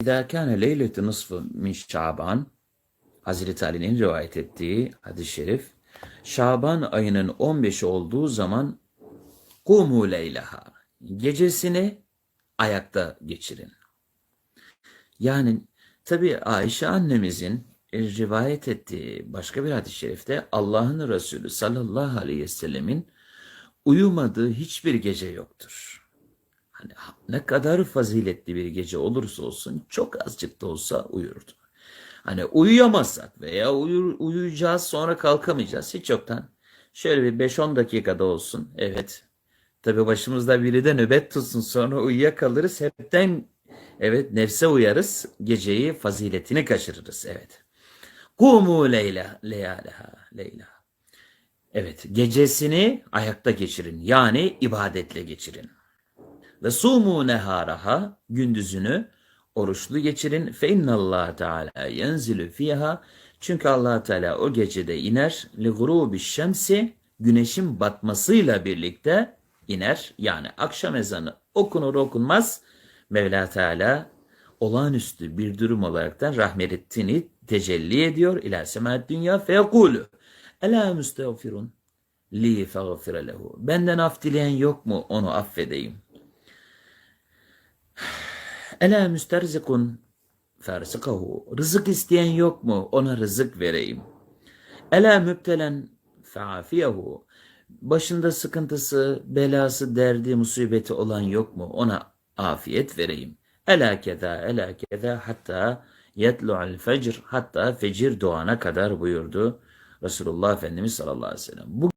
İzâ kâne leyletü nısfı min Şaban Hazreti Ali'nin rivayet ettiği hadis-i şerif Şaban ayının 15'i olduğu zaman kumu leylaha gecesini ayakta geçirin. Yani tabi Ayşe annemizin rivayet ettiği başka bir hadis-i şerifte Allah'ın Resulü sallallahu aleyhi ve sellemin uyumadığı hiçbir gece yoktur. Hani ne kadar faziletli bir gece olursa olsun çok azıcık da olsa uyurdu. Hani uyuyamazsak veya uyur, uyuyacağız sonra kalkamayacağız hiç yoktan. Şöyle bir 5-10 dakikada olsun. Evet. Tabi başımızda biri de nöbet tutsun sonra uyuyakalırız. Hepten evet nefse uyarız. Geceyi faziletini kaçırırız. Evet. Kumu leyla leyaleha leyla. Evet gecesini ayakta geçirin. Yani ibadetle geçirin. Ve sumu neharaha gündüzünü oruçlu geçirin. Fe innallah teala yenzilu fiha çünkü Allah Teala o gecede iner. Li gurubi şemsi güneşin batmasıyla birlikte iner. Yani akşam ezanı okunur okunmaz Mevla Teala olağanüstü bir durum olaraktan rahmetini tecelli ediyor. İla semat dünya feyekulu ela müstağfirun li feğfire lehu. Benden af dileyen yok mu? Onu affedeyim Ela müsterzikun fersikahu. Rızık isteyen yok mu? Ona rızık vereyim. Ela müptelen feafiyehu. Başında sıkıntısı, belası, derdi, musibeti olan yok mu? Ona afiyet vereyim. Ela keda, ela keda hatta yetlu'al fecr hatta fecir doğana kadar buyurdu Resulullah Efendimiz sallallahu aleyhi ve sellem. Bu